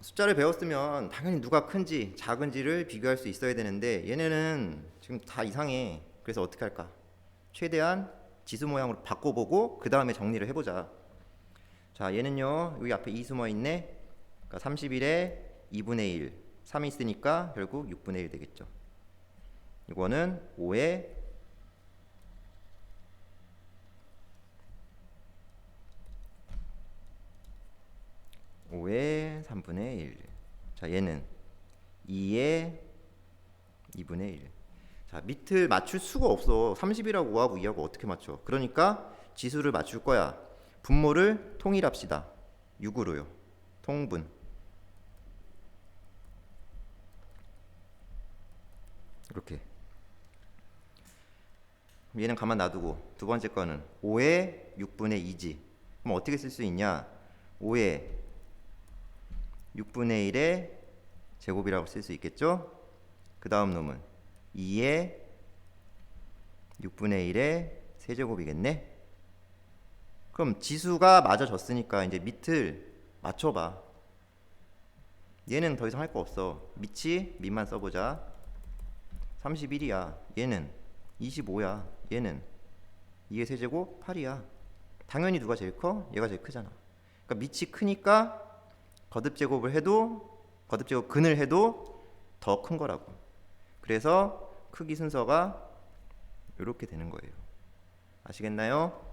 숫자를 배웠으면 당연히 누가 큰지 작은지를 비교할 수 있어야 되는데 얘네는 지금 다 이상해. 그래서 어떻게 할까? 최대한 지수 모양으로 바꿔보고 그 다음에 정리를 해보자. 자, 얘는요 여기 앞에 2 숨어 있네. 그러니까 31에 2분의 1, 3이 있으니까 결국 6분의 1 되겠죠. 이거는 5에 5의 3분의 1. 자, 얘는 2의 2분의 1. 자, 밑을 맞출 수가 없어. 30이라고 5하고 2하고 어떻게 맞춰? 그러니까 지수를 맞출 거야. 분모를 통일합시다. 6으로요. 통분. 이렇게. 얘는 가만 놔두고 두 번째 거는 5의 6분의 2지. 그럼 어떻게 쓸 수 있냐? 5의 6분의 1의 제곱이라고 쓸 수 있겠죠? 그 다음 놈은 2의 6분의 1의 세제곱이겠네? 그럼 지수가 맞아졌으니까 이제 밑을 맞춰봐. 얘는 더 이상 할 거 없어. 밑이 밑만 써보자. 31이야. 얘는 25야. 얘는 2의 세제곱 8이야. 당연히 누가 제일 커? 얘가 제일 크잖아. 그러니까 밑이 크니까 거듭 제곱을 해도 거듭 제곱 근을 해도 더 큰 거라고. 그래서 크기 순서가 이렇게 되는 거예요. 아시겠나요?